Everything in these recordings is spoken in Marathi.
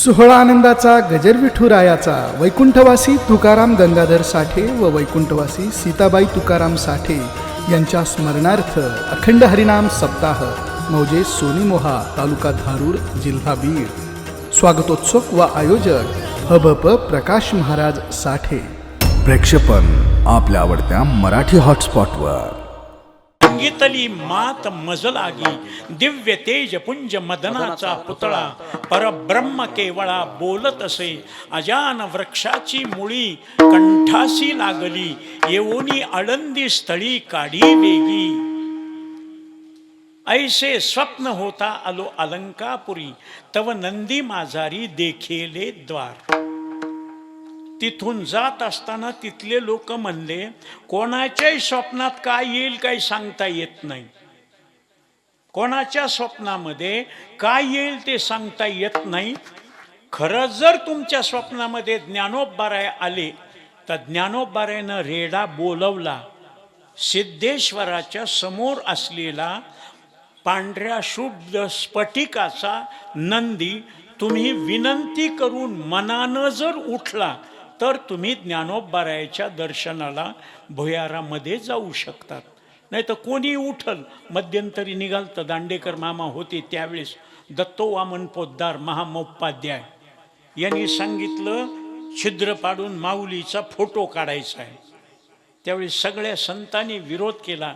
सोहळा आनंदाचा गजर विठुरायाचा वैकुंठवासी तुकाराम गंगाधर साठे व वैकुंठवासी सीताबाई तुकाराम साठे यांच्या स्मरणार्थ अखंड हरिनाम सप्ताह मौजे सोनीमोहा तालुका धारूर जिल्हा बीड. स्वागतोत्सव व आयोजक हबप प्रकाश महाराज साठे. प्रेक्षेपण आपल्या आवडत्या मराठी हॉटस्पॉटवर. संगीतली मात मज लागी दिव्य तेज पुंज मदनाचा पुतळा. परब्रह्म केवळा बोलत असे अजान वृक्षाची मुळी कंठासी लागली येऊनी आळंदी स्थळी काढी वेगी. ऐसे स्वप्न होता आलो अलंकापुरी तव नंदी माझारी देखेले द्वार. तिथून जात असताना तिथले लोक म्हणले कोणाच्याही स्वप्नात काय येईल काही सांगता येत नाही. कोणाच्या स्वप्नामध्ये काय येईल ते सांगता येत नाही. खरं जर तुमच्या स्वप्नामध्ये ज्ञानोबाराय आले तर ज्ञानोबारायनं रेडा बोलवला. सिद्धेश्वराच्या समोर असलेला पांढऱ्या शुद्ध स्फटिकाचा नंदी तुम्ही विनंती करून मनानं जर उठला तर तुम्ही ज्ञानोबारायाच्या दर्शनाला भुयारामध्ये जाऊ शकतात. नाही तर कोणी उठल मध्यंतरी निघाल तर दांडेकर मामा होते त्यावेळेस दत्तो वामन पोद्दार महामोपाध्याय यांनी सांगितलं छिद्र पाडून माऊलीचा फोटो काढायचा आहे. त्यावेळी सगळ्या संतांनी विरोध केला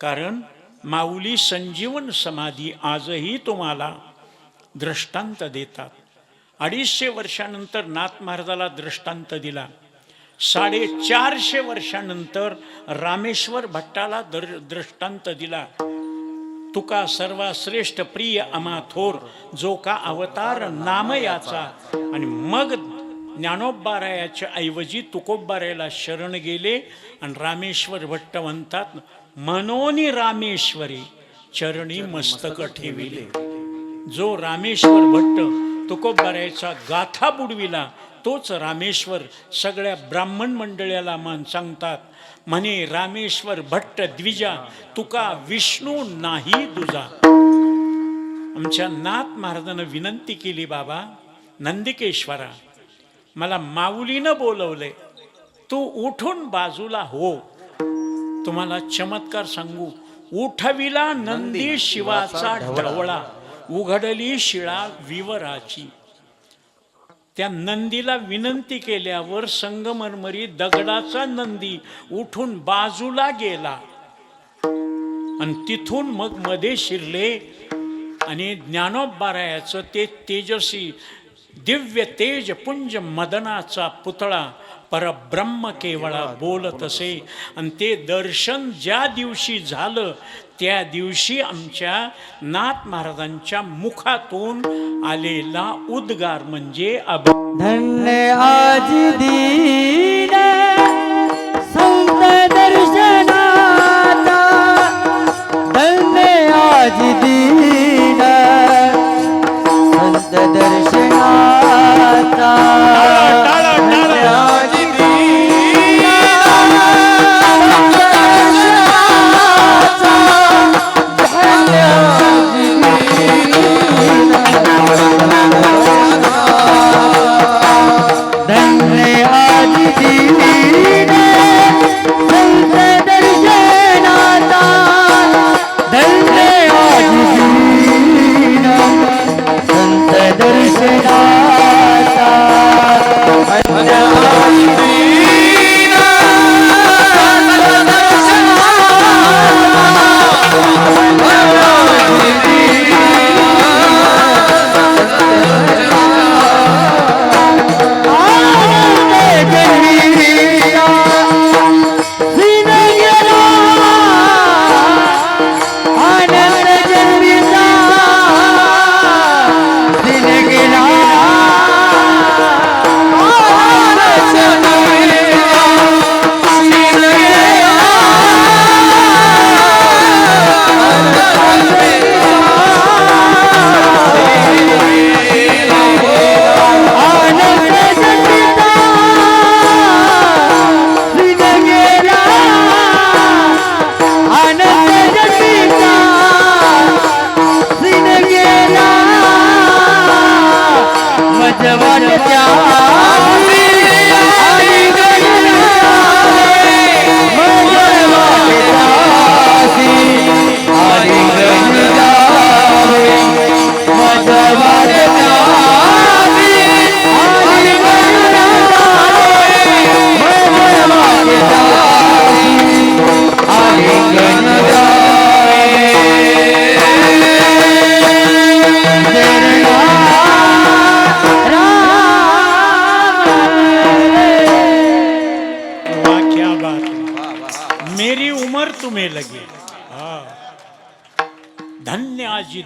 कारण माऊली संजीवन समाधी आजही तुम्हाला दृष्टांत देतात. अडीचशे वर्षानंतर नाथ महाराजाला दृष्टांत दिला. साडेचारशे वर्षानंतर रामेश्वर भट्टाला दर दृष्टांत दिला. तुका सर्वा श्रेष्ठ प्रिय अमा थोर जो का अवतार नाम याचा आणि मग ज्ञानोबारायाच्या ऐवजी तुकोबारायला शरण गेले आणि रामेश्वर भट्ट म्हणतात मनोनी रामेश्वरी चरणी मस्तक ठेविले. जो रामेश्वर भट्ट तुकोबारायचा गाथा बुडविला. तोच रामेश्वर सगळ्या ब्राह्मण मंडळाला मान सांगतात. म्हणे रामेश्वर भट्ट द्विजा तुका विष्णू नाही दुजा. आमच्या नाथ महाराजानं विनंती केली बाबा नंदिकेश्वरा मला माऊलीनं बोलवले तू उठून बाजूला हो. तुम्हाला चमत्कार सांगू. उठविला नंदी शिवाचा ढवळा. उघडली शिळा विवराची. त्या नंदीला विनंती केल्यावर संगमरमरी दगडाचा नंदी उठून बाजूला गेला. आणि तिथून मग मध्ये शिरले आणि ज्ञानोबारायाचं ते तेजसी दिव्य तेज पुंज मदनाचा पुतळा परब्रह्म केवळा बोलत असे आणि ते दर्शन ज्या दिवशी झालं त्या दिवशी आमच्या नाथ महाराजांच्या मुखातून आलेला उद्गार म्हणजे अब धन्य आज दीन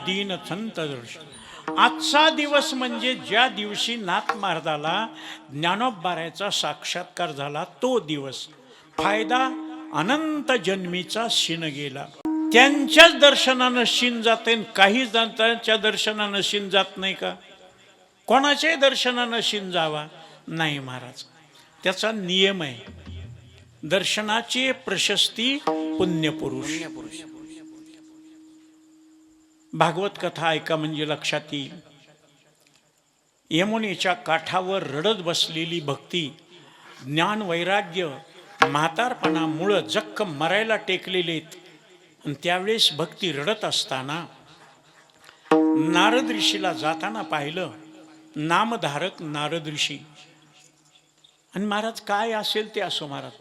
दीन संत दर्शन आजचा दिवस म्हणजे ज्या दिवशी नाथ महाराजाला ज्ञानोबारायचा साक्षात्कार झाला तो दिवस. फायदा अनंत जन्मीचा शिन गेला. त्यांच्याच दर्शनानं शिन जाते काही जणांच्या दर्शनानं शिन जात नाही का? कोणाच्याही दर्शनानं शिन जावा? नाही महाराज. त्याचा नियम आहे. दर्शनाची प्रशस्ती पुण्यपुरुष. भागवत कथा ऐका म्हणजे लक्षात येईल. यमुनेच्या काठावर रडत बसलेली भक्ती ज्ञान वैराग्य म्हातारपणामुळं जक्क मरायला टेकलेले आहेत आणि त्यावेळेस भक्ती रडत असताना नारद ऋषीला जाताना पाहिलं नामधारक नारद ऋषी. आणि महाराज काय असेल ते असो महाराज.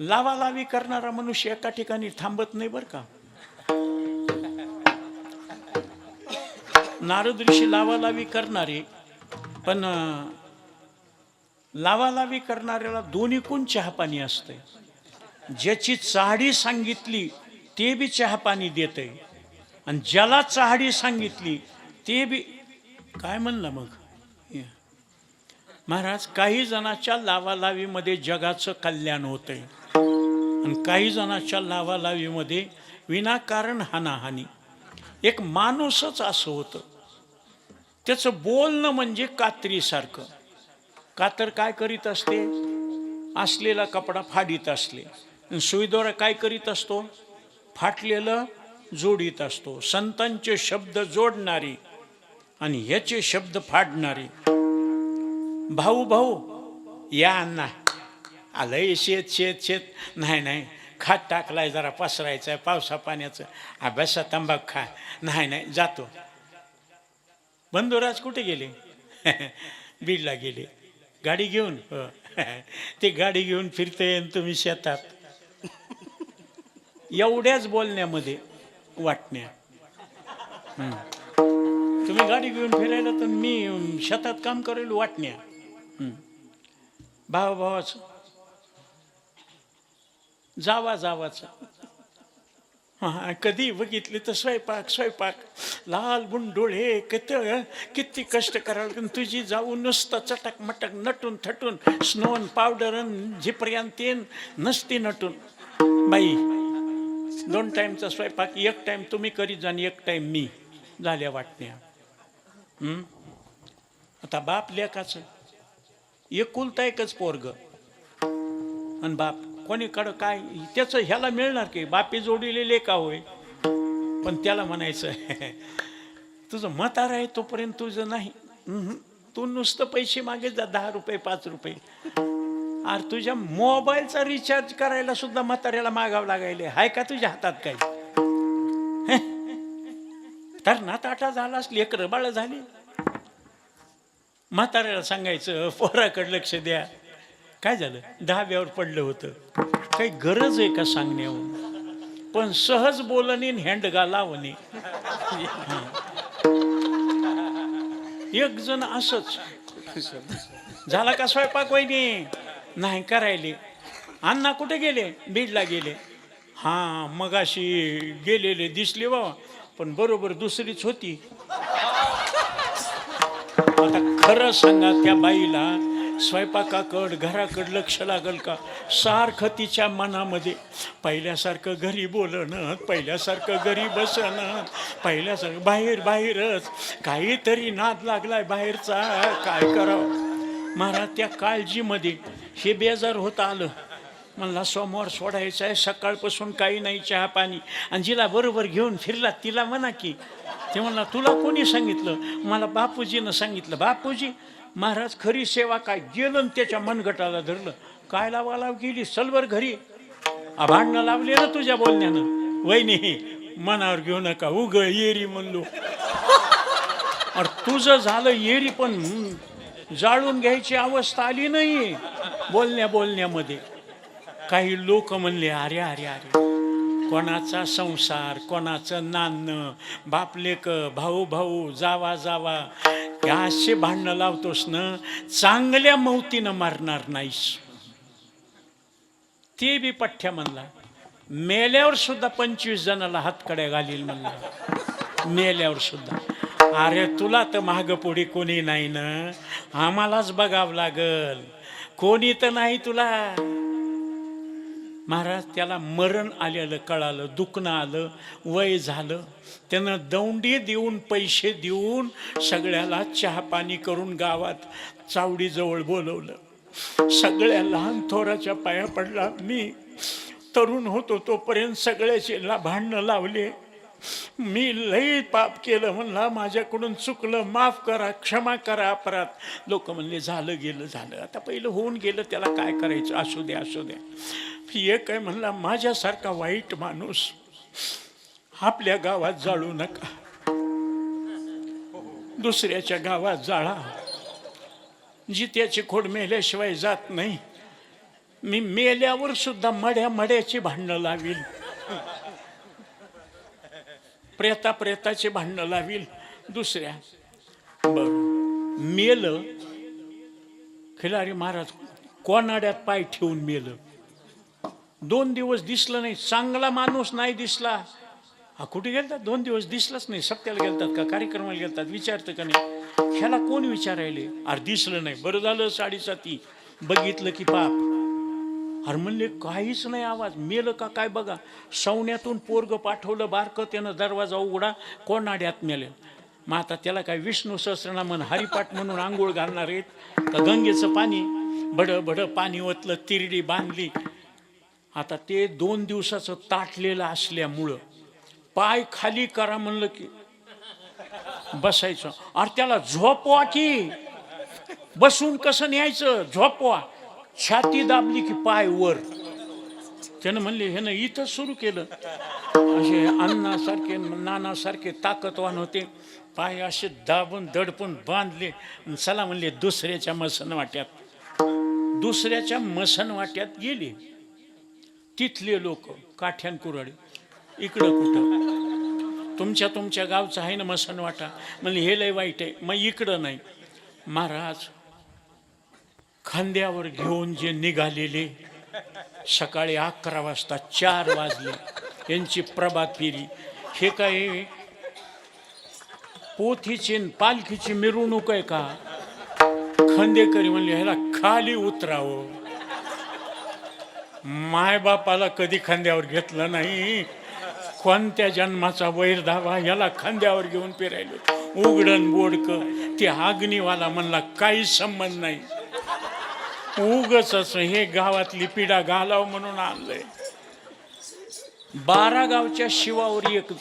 लावालावी करणारा मनुष्य एका ठिकाणी थांबत नाही बरं का? नारद ऋषी लावालावी करणारे पण लावालावी करणाऱ्याला दोन्ही कोण चहापाणी असते? ज्याची चाहडी सांगितली ते बी चहापाणी देते. आणि ज्याला चाहडी सांगितली ते बी काय म्हणलं मग? महाराज काही जणाच्या लावालावीमध्ये जगाचं कल्याण होतंय. आणि काही जणाच्या लावालावीमध्ये विनाकारण हानाहानी. एक माणूसच असं होतं. त्याचं बोलणं म्हणजे कात्रीसारखं. कातर काय करीत असते? असलेला कपडा फाडीत असले. सुईदोरा सुईद्वारा काय करीत असतो? फाटलेलं जोडीत असतो. संतांचे शब्द जोडणारी आणि ह्याचे शब्द फाडणारी. भाऊ भाऊ या अण्णा. आलंय शेत शेत शेत. नाही नाही. खात टाकलाय जरा पसरायचं आहे पावसा पाण्याचं. अभ्यासा तंबाखू खा. नाही नाही. जातो. बंधुराज कुठे गेले? बीडला गेले. गाडी घेऊन? हो. ते गाडी घेऊन फिरते आणि तुम्ही शेतात. एवढ्याच बोलण्यामध्ये वाटण्या. तुम्ही गाडी घेऊन फिरायला तर मी शेतात काम करेल वाटण्या. भावा भावाचं. जावा जावाचं. हा कधी बघितले तर स्वयंपाक स्वयंपाक. लाल बुंडोळे किती किती कष्ट करावं लागेल. तुझी जाऊ नुसतं चटक मटक नटून थटून स्नोन पावडर झिपर्यान तेन नसती नटून. बाई दोन टाईमचा स्वयंपाक एक टाईम तुम्ही करीत जा एक टाईम मी. झाल्या वाटण्या. आता बाप लेखाचं एकुलता एकच पोरग. आणि बाप कोणीकडं काय त्याचं ह्याला मिळणार की बापी जोडिलेले का होय. पण त्याला म्हणायचं तुझं म्हातारा आहे तोपर्यंत तुझं नाही. तू नुसतं पैसे मागे जा दहा रुपये पाच रुपये. अरे तुझ्या मोबाईलचा रिचार्ज करायला सुद्धा म्हाताऱ्याला मागावं लागायले. हाय का तुझ्या हातात काय तर ना झाला झालास लेकरं बाळ झाली. म्हाताऱ्याला सांगायचं पोराकडे लक्ष द्या. काय झालं? दहाव्यावर पडलं होतं. काही गरज आहे का सांगण्यावर पण सहज बोलणे हँडगा लावणे. एक जण असच. झाला का स्वयंपाक वहिनी? नाही करायले. अण्णा कुठे गेले? बीडला गेले. हा मगाशी गेलेले दिसले बाबा पण बरोबर दुसरीच होती. आता खरं सांगा त्या बाईला स्वयंपाकाकड घराकड लक्ष लागल का? सारखं तिच्या मनामध्ये. पहिल्यासारखं घरी बोलणं पहिल्यासारखं घरी बसणं पहिल्यासारखं बाहेर बाहेरच. काहीतरी नाद लागलाय बाहेरचा. काय करावं? महाराज त्या काळजीमध्ये हे बेजार होत आलं. म्हणला सोमवार सोडायचं आहे सकाळपासून काही नाही चहा पाणी. आणि जिला बरोबर घेऊन फिरला. तिला म्हणा की ते म्हणला तुला कोणी सांगितलं? मला बापूजीनं सांगितलं. बापूजी महाराज खरी सेवा काय? गेलं त्याच्या मनगटाला धरलं. काय लावा लाव गेली सलवर घरी. आ, भांडणं लावले ना तुझ्या बोलण्यानं. वहिनी मनावर घेऊ नका. उग येरी म्हणलो. अरे तुझं झालं येरी पण जाळून घ्यायची अवस्था आली नाही बोलण्या बोलण्यामध्ये काही लोक म्हणले अरे अरे अरे. कोणाचा संसार कोणाचं नाणं बापलेक भाऊ भाऊ जावा जावा असे भांडणं लावतोस ना चांगल्या मौतीनं मारणार नाहीस. ते बी पठ्ठ्या म्हणला. मेल्यावर सुद्धा पंचवीस जणाला हातकड्या घालील म्हणला. मेल्यावर सुद्धा. अरे तुला तर माग पुढे कोणी नाही ना आम्हालाच बघावं लागल. कोणी तर नाही तुला. महाराज त्याला मरण आलेलं कळालं दुखणं आलं वय झालं. त्यानं दौंडी देऊन पैसे देऊन सगळ्याला चहा पाणी करून गावात चावडीजवळ बोलवलं. सगळ्या लहान थोराच्या पाया पडला. मी तरुण होतो तोपर्यंत सगळ्याचे ला भांडणं लावले. मी लई पाप केलं म्हणला माझ्याकडून चुकलं माफ करा क्षमा करा अपराध. लोक म्हणले झालं गेलं झालं. आता पहिलं होऊन गेलं त्याला काय करायचं? असू द्या असू द्या एक आहे म्हणला माझ्यासारखा वाईट माणूस आपल्या गावात जाळू नका. दुसऱ्याच्या गावात जाळा. जित्याची खोड मेल्याशिवाय जात नाही. मी मेल्यावर सुद्धा मड्या मड्याची भांडणं लावील. प्रेता प्रेताची भांडणं लावील. दुसऱ्या बर मेलं खिलारी महाराज कोणाड्यात पाय ठेवून मेलं? दोन दिवस दिसलं नाही. चांगला माणूस नाही दिसला. हा कुठे गेलतात दोन दिवस दिसलाच नाही. सत्याला गेलतात का? कार्यक्रमाला गेलतात. विचारतं का नाही? ह्याला कोण विचारायले? अरे दिसलं नाही. बरं झालं साडेसाती. बघितलं की पाप. अरे म्हणले काहीच नाही आवाज. मेलं का काय बघा? सवण्यातून पोरग पाठवलं बारकं त्यानं दरवाजा उघडा कोणाड्यात मेले. मग आता त्याला काय विष्णू सहस्रनामन हरिपाठ म्हणून आंघोळ घालणार आहेत? का गंगेचं पाणी बड बड पाणी ओतलं तिरडी बांधली. आता ते दोन दिवसाचं ताटलेलं असल्यामुळं पाय खाली करा म्हणलं की बसायचं. अरे त्याला झोपवा की. बसून कसं न्यायचं? झोपवा. छाती दाबली की पाय वर. त्यानं म्हणले ह्यानं इथं सुरू केलं. असे अन्नासारखे नानासारखे ताकदवान होते. पाय असे दाबून दडपून बांधले. चला म्हणले दुसऱ्याच्या मसन वाट्यात दुसऱ्याच्या मसन वाट्यात गेले. तिथले लोक काठ्यान कुराडे इकडं कुठं? तुमच्या तुमच्या गावचं आहे ना मसन वाटा? म्हणजे हे लय वाईट आहे मग इकडं नाही. महाराज खांद्यावर घेऊन जे निघालेले सकाळी अकरा वाजता चार वाजले यांची प्रभात फेरी. हे काय? पोथीची पालखीची मिरवणूक आहे का? खंदेकरी म्हणले ह्याला खाली उतरावं. मायबापाला कधी खांद्यावर घेतलं नाही. कोणत्या जन्माचा वैर धावा याला खांद्यावर घेऊन फिरायलो उघडन बोडक ते आग्नीवाला म्हणला काही संबंध नाही. उगच असं हे गावातली पिढा घालाव म्हणून आणलंय. बारा गावच्या शिवावर एक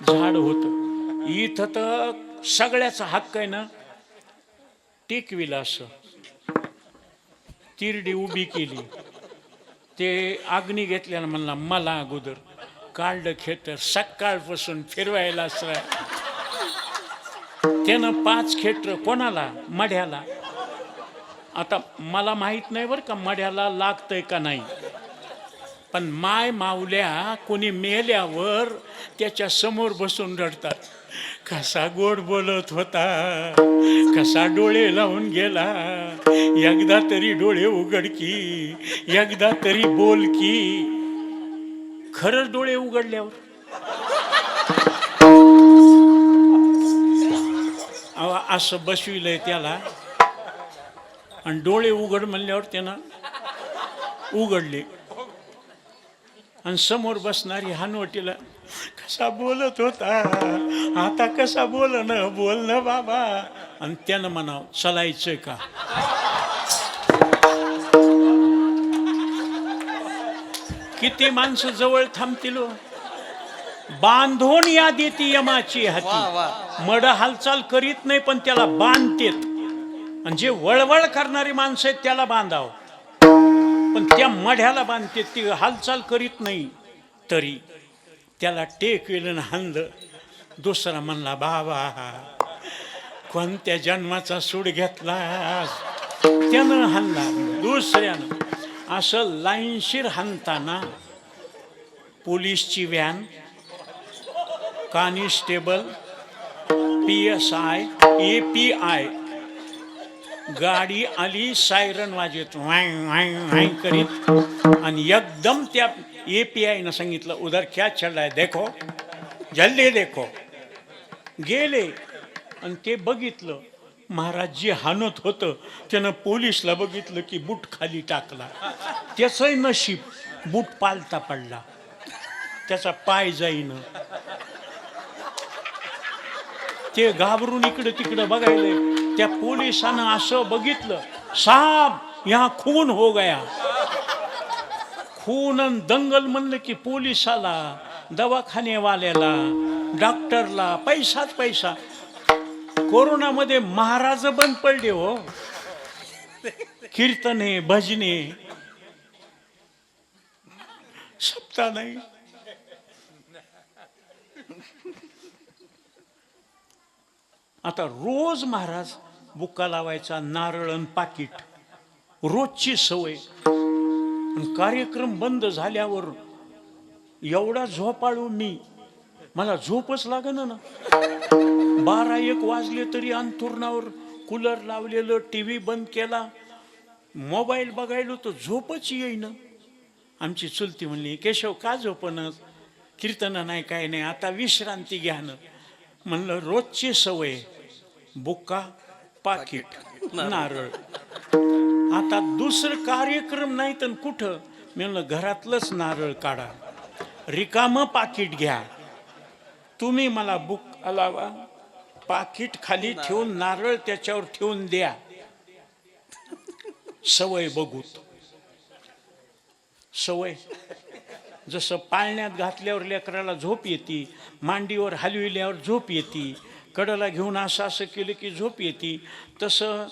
झाड होतं. इथं तर सगळ्याचा हक्क आहे ना. टिकविला असं. तिरडी उभी केली. ते अग्नी घेतल्यानं म्हणला मला अगोदर काढलं खेटर सकाळपासून फिरवायला असं त्यानं पाच खेटर कोणाला? मढ्याला. आता मला माहीत नाही बरं का मढ्याला लागतंय का नाही. पण माय मावल्या कोणी मेल्यावर त्याच्यासमोर बसून रडतात. कसा गोड बोलत होता कसा डोळे लावून गेला एकदा तरी डोळे उघड की एकदा तरी बोल की खरंच डोळे उघडल्यावर. अहो, असं बसविलंय त्याला. आणि डोळे उघड म्हणल्यावर त्यानं उघडले. आणि समोर बसणारी हानवटीला कसा बोलत होता आता कसा बोल न बोल न बाबा. आणि त्यानं म्हणाव चलायचंय का? किती माणसं जवळ थांबतील हो? बांधून या देती यमाची हाती. मड हालचाल करीत नाही पण त्याला बांधतेत. आणि जे वळवळ करणारी माणसं आहेत त्याला बांधाव. पण त्या मढ्याला बांधते ती हालचाल करीत नाही. तरी त्याला टेक येलं हांद दुसरा म्हणला बाबा कोणत्या जन्माचा सूड घेतलास त्यानं हाणला. दुसऱ्यानं असं लाईनशीर हाणताना पोलीसची van constable P S I A P I गाडी आली सायरन वाजत वाय वाय वाय करीत आणि एकदम त्या ए पी आयनं सांगितलं उधर क्या चढलाय देखो जल्दी देखो. गेले आणि ते बघितलं महाराज जे हाणत होतं त्यानं पोलीसला बघितलं की बूट खाली टाकला. त्याचंही नशीब बूट पालता पडला. त्याचा पाय जाईन. ते घाबरून इकडं तिकडं बघायले. त्या पोलिसानं असं बघितलं साब या खून हो गया. खून अन दंगल म्हणलं की पोलिसाला दवाखानेवाल्याला डॉक्टरला पैसाच पैसा. कोरोनामध्ये महाराज बंद पडले हो. कीर्तने भजने. शब्दा नाही. आता रोज महाराज बुक्का लावायचा नारळ आणि पाकिट. रोजची सवय. कार्यक्रम बंद झाल्यावर एवढा झोपाळू मी. मला झोपच लागन ना. बारा एक वाजले तरी अंथुरणावर कूलर लावलेलं टी व्ही बंद केला. मोबाईल बघायलो तर झोपच येईना. आमची चुलती म्हणली केशव का झोपणं कीर्तन नाही काय नाही आता विश्रांती घ्या ना. म्हणलं रोजची सवय बुक्का पाकिट नारळ. आता दुसरं कार्यक्रम नाही तर कुठं? मी म्हणलं घरातलंच नारळ काढा. रिकामं पाकिट घ्या. तुम्ही मला बुक लावा पाकिट खाली ठेवून नारळ त्याच्यावर ठेवून द्या. सवय बघूत सवय. जसं पाळण्यात घातल्यावर लेकराला झोप येते मांडीवर हलविल्यावर झोप येते कडला घेऊन असं असं केलं की झोप येते तसं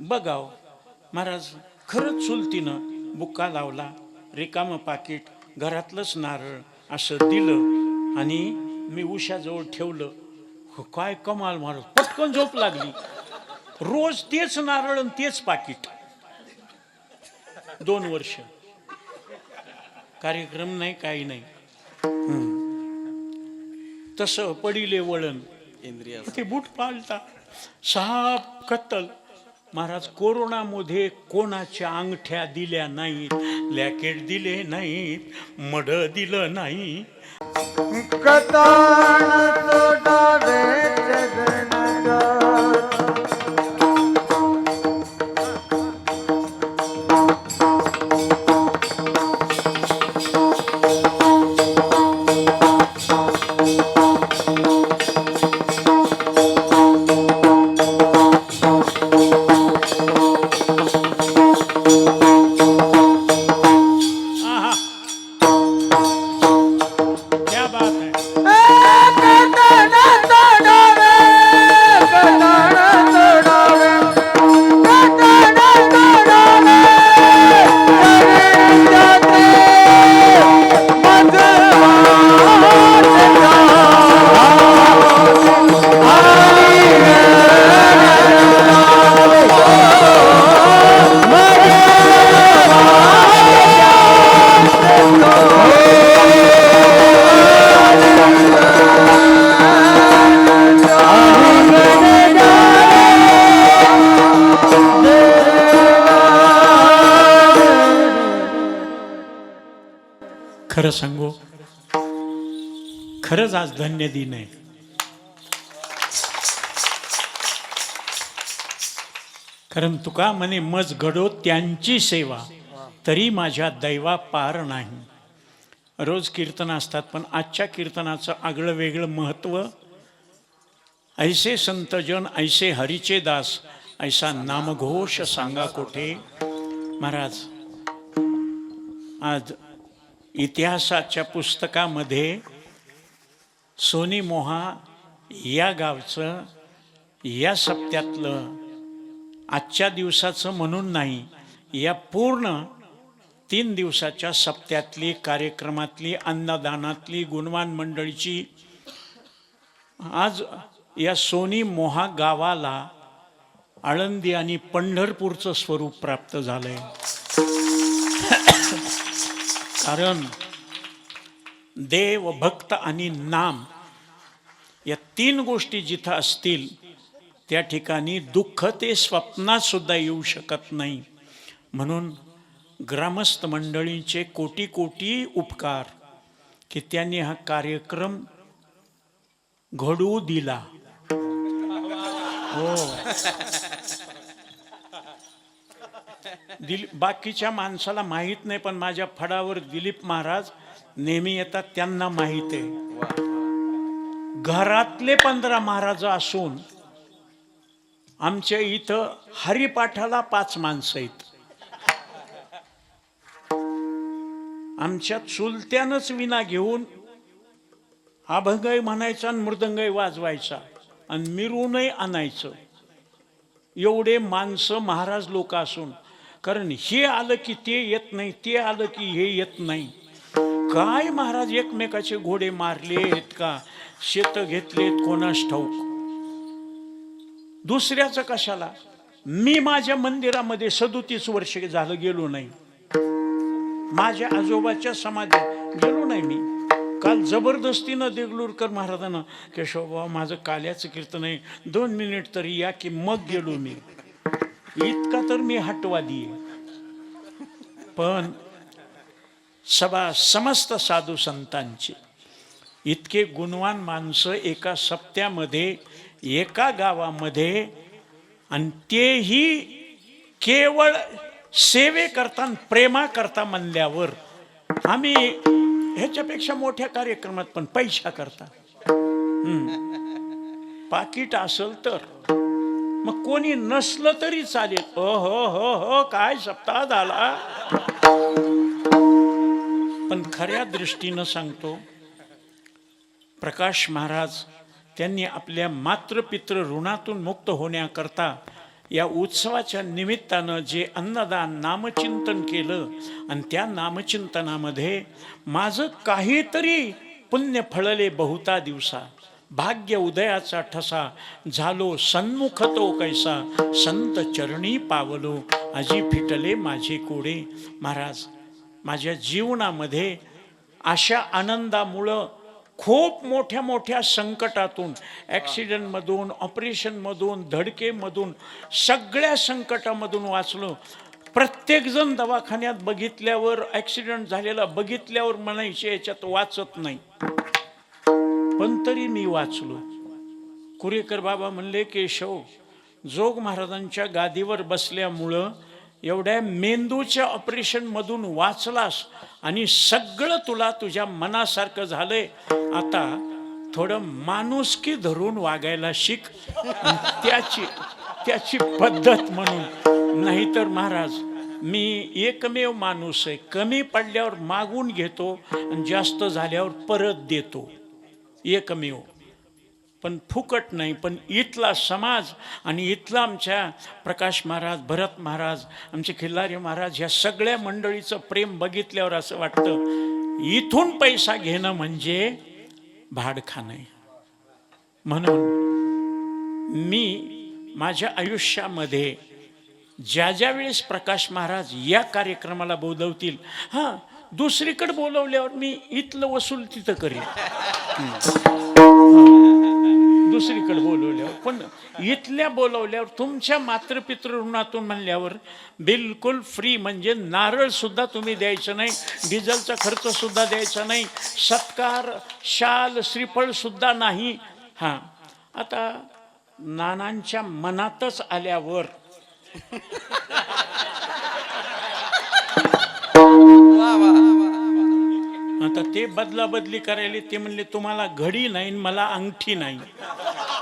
बघाव. महाराज खरंच चुलतीनं बुक्का लावला रिकामं पाकिट घरातलंच नारळ असं दिलं आणि मी उशाजवळ ठेवलं. काय कमाल महाराज पटकन झोप लागली. रोज तेच नारळ आणि तेच पाकिट. दोन वर्ष. कार्यक्रम नाही काही नाही. तसं पडिले वळण. ते बूट पाळता साप कत्तल. महाराज कोरोनामध्ये कोणाच्या अंगठ्या दिल्या नाहीत लॅकेट दिले नाहीत मड दिलं नाही म्हणूनच आज धन्य दिन आहे. कारण तुका म्हणे मज घडो त्यांची सेवा तरी माझ्या दैवा पार नाही. रोज कीर्तन असतात पण आजच्या कीर्तनाचं आगळं वेगळं महत्त्व ऐसे संतजन ऐसे हरीचे दास ऐसा नामघोष सांगा कोठे? महाराज आज इतिहासाच्या पुस्तकामध्ये सोनी मोहा या गावचं या सप्त्यातलं आजच्या दिवसाचं म्हणून नाही या पूर्ण तीन दिवसाच्या सप्त्यातली कार्यक्रमातली अन्नदानातली गुणवान मंडळीची आज या सोनी मोहा गावाला आळंदी आणि पंढरपूरचं स्वरूप प्राप्त झालंय. कारण देव भक्त आणि नाम या तीन गोष्टी जिथं असतील त्या ठिकाणी दुःख ते स्वप्नात सुद्धा येऊ शकत नाही. म्हणून ग्रामस्थ मंडळींचे कोटी कोटी उपकार की त्यांनी हा कार्यक्रम घडवू दिला. हो. दिलीप बाकीच्या माणसाला माहीत नाही पण माझ्या फडावर दिलीप महाराज नेहमी येतात त्यांना माहीत आहे. घरातले पंधरा महाराज असून आमच्या इथं हरिपाठाला पाच माणसं आहेत. आमच्या चुलत्यानंच विना घेऊन अभंगही म्हणायचा आणि मृदंगही वाजवायचा आणि मिरूनही आणायचं. एवढे माणसं महाराज लोक असून कारण हे आलं की ते येत नाही ते आलं की हे येत नाही. काय महाराज एकमेकाचे घोडे मारले आहेत का? शेत घेतलेत कोणास ठाऊक? दुसऱ्याचं कशाला? मी माझ्या मंदिरामध्ये सदोतीस वर्ष झालं गेलो नाही. माझ्या आजोबाच्या समाधीत गेलो नाही मी. काल जबरदस्तीनं देगलूरकर महाराजांना केशवबाबा माझं काल्याचं कीर्तन आहे. दोन मिनिट तरी या की मग गेलो मी. इतका तर मी हटवादी आहे पण सभा समस्त साधू संतांची इतके गुणवान माणसं एका सप्त्यामध्ये एका गावामध्ये आणि तेही केवळ सेवे करता प्रेमा करता म्हणल्यावर आम्ही ह्याच्यापेक्षा मोठ्या कार्यक्रमात पण पैशा करता. पाकिट असल तर. मग कोणी नसलं तरी चालेल. ओ हो हो हो काय सप्ताह झाला? पण खऱ्या दृष्टीनं सांगतो प्रकाश महाराज त्यांनी आपल्या मातृपितृ ऋणातून मुक्त होण्याकरता या उत्सवाच्या निमित्तानं जे अन्नदान नामचिंतन केलं आणि त्या नामचिंतनामध्ये माझं काहीतरी पुण्य फळले बहुता दिवसा. भाग्य उदयाचा ठसा झालो सन्मुख तो कैसा संत चरणी पावलो अजी फिटले माझे कोडे. महाराज माझ्या जीवनामध्ये अशा आनंदामुळं खूप मोठ्या मोठ्या संकटातून ॲक्सिडेंटमधून ऑपरेशनमधून धडकेमधून सगळ्या संकटामधून वाचलो. प्रत्येकजण दवाखान्यात बघितल्यावर ॲक्सिडेंट झालेला बघितल्यावर म्हणायचे याच्यात वाचत नाही. पण तरी मी वाचलो. कुरेकर बाबा म्हणले केशव जोग महाराजांच्या गादीवर बसल्यामुळं एवढ्या मेंदूच्या ऑपरेशनमधून वाचलास आणि सगळं तुला तुझ्या मनासारखं झालंय. आता थोडं माणुसकी धरून वागायला शिक. त्याची त्याची पद्धत म्हणून. नाहीतर महाराज मी एकमेव माणूस आहे. कमी पडल्यावर मागून घेतो आणि जास्त झाल्यावर परत देतो. एकमेव पण फुकट नाही पण इथला समाज आणि इथला आमच्या प्रकाश महाराज भरत महाराज आमचे खिल्लारी महाराज ह्या सगळ्या मंडळीचं प्रेम बघितल्यावर असं वाटतं इथून पैसा घेणं म्हणजे भाडखाणं आहे म्हणून मी माझ्या आयुष्यामध्ये ज्या ज्या वेळेस प्रकाश महाराज या कार्यक्रमाला बोलवतील हां दुसरीकडे बोलवल्यावर मी इथलं वसूल तिथं करेन. दुसरीकडे बोलवल्यावर. पण इथल्या बोलवल्यावर तुमच्या मातृपितृ ऋणातून म्हणल्यावर बिलकुल फ्री म्हणजे नारळ सुद्धा तुम्ही द्यायचं नाही डिझेलचा खर्च सुद्धा द्यायचा नाही सत्कार शाल श्रीफळ सुद्धा नाही. हां. आता नानांच्या मनातच आल्यावर आता ते बदला बदली करायला ते म्हणले तुम्हाला घडी नाही आणि मला अंगठी नाही.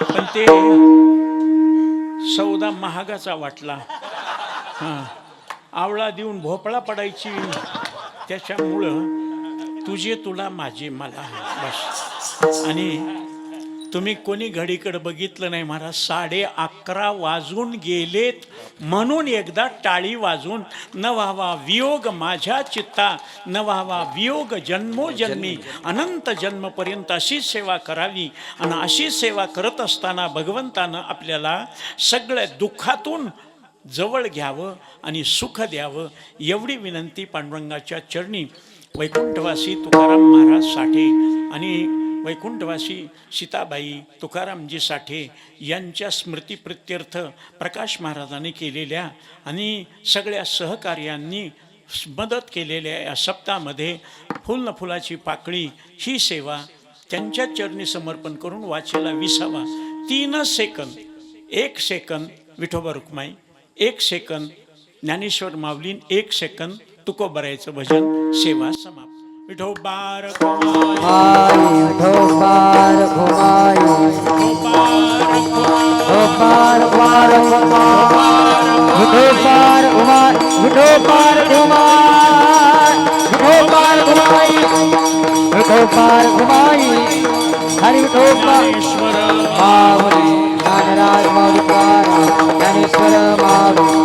पण ते सौदा महागाचा वाटला. हां. आवळा देऊन भोपळा पडायची. त्याच्यामुळं तुझे तुला माझे मला. बस. आणि तुम्ही कोणी घडीकडे बघितलं नाही महाराज साडे अकरा वाजून गेलेत म्हणून एकदा टाळी वाजून न व्हावा वियोग माझ्या चित्ता न व्हावा वियोग जन्मोजन्मी अनंत जन्मपर्यंत अशीच सेवा करावी आणि अशी सेवा करत असताना भगवंतानं आपल्याला सगळ्या दुःखातून जवळ घ्यावं आणि सुख द्यावं एवढी विनंती पांडुरंगाच्या चरणी. वैकुंठवासी तुकाराम महाराज साठे आणि वैकुंठवासी सीताबाई तुकारामजी साठे यांच्या स्मृतीप्रित्यर्थ प्रकाश महाराजांनी केलेल्या आणि सगळ्या सहकार्यांनी मदत केलेल्या या सप्तामध्ये फुल न फुलाची पाकळी ही सेवा त्यांच्या चरणी समर्पण करून वाचेला विसावा. तीनच सेकंद एक सेकंद विठोबा रुक्माई एक सेकंद ज्ञानेश्वर माऊलीन एक सेकंद तुकोबरायचं भजन सेवा समाप्त. ढोबार घुमाई ढोबार घुमाई ढोबार घुमार ढोबार ढोबार घुमार ढोबार घुमाई ढोबार घुमाई हरि ढोबारेश्वर मावरी ज्ञानराज मारुतारा ज्ञानेश्वर मारुतारा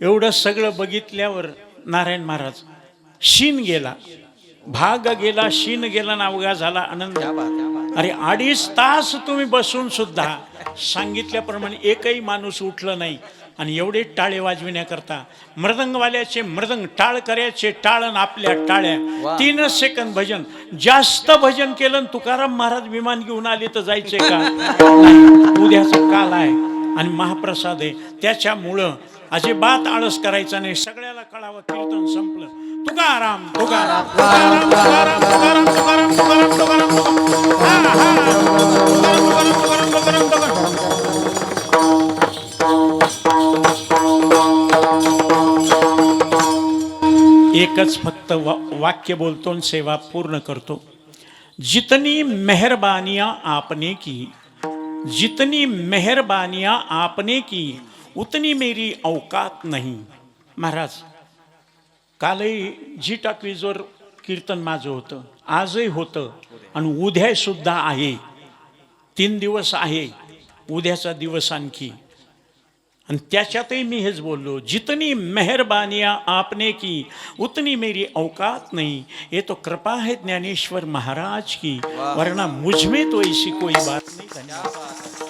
एवढं सगळं बघितल्यावर नारायण महाराज शीन गेला. भाग गेला शीन गेला ना अवघा झाला आनंद अरे अडीच तास तुम्ही बसून सुद्धा सांगितल्याप्रमाणे एकही माणूस उठलं नाही. आणि एवढे टाळे वाजविण्याकरता मृदंगवाल्याचे मृदंग टाळ करायचे टाळण आपल्या टाळ्या. तीनच सेकंद भजन. जास्त भजन केलं तुकाराम महाराज विमान घेऊन आले तर जायचे का? उद्याचा काल आहे. आणि महाप्रसाद आहे. त्याच्यामुळं अजिबात आळस करायचा नाही सगळ्याला कळावं कीर्तन संपलं तुकाराम तुकाराम तुकाराम तुकाराम तुकाराम तुकाराम तुकाराम तुकाराम तुकाराम हा, हा. तुकाराम, तुकाराम, तुकाराम, तुकाराम, तुकाराम. एकच फक्त वा वाक्य बोलतो आणि सेवा पूर्ण करतो जितनी मेहरबानियाँ आपने की जितनी मेहरबानियाँ आपने की उतनी मेरी औकात नाही। महाराज कालही जी टाकवीजवर कीर्तन माझं होतं आजही होतं आणि उद्या सुद्धा आहे. तीन दिवस आहे उद्याचा दिवस आणखी. आणि त्याच्यातही मी हेच बोललो जितनी मेहरबानियाँ आपने की उतनी मेरी औकात नहीं। ये तो कृपा है ज्ञानेश्वर महाराज की वरना मुझ में तो ऐसी कोई बात नहीं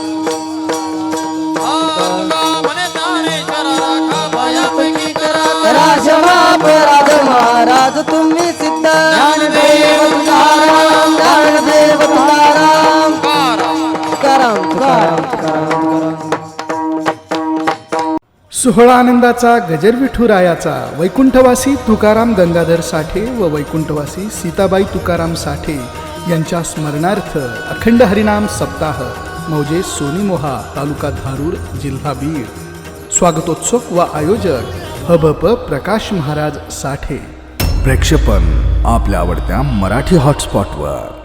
पराध महाराज तुम्ही सिद्ध. ज्ञानदेव तुकाराम. ज्ञानदेव तुकाराम. तुकाराम तुकाराम तुकाराम सोहळा आनंदाचा गजर विठुरायाचा वैकुंठवासी तुकाराम गंगाधर साठे व वैकुंठवासी सीताबाई तुकाराम साठे यांच्या स्मरणार्थ अखंड हरिनाम सप्ताह मौजे सोनीमोहा तालुका धारूर जिल्हा बीड. स्वागतोत्सव व आयोजक हबप प्रकाश महाराज साठे. प्रेक्षेपण आपल्या आवडत्या मराठी हॉटस्पॉटवर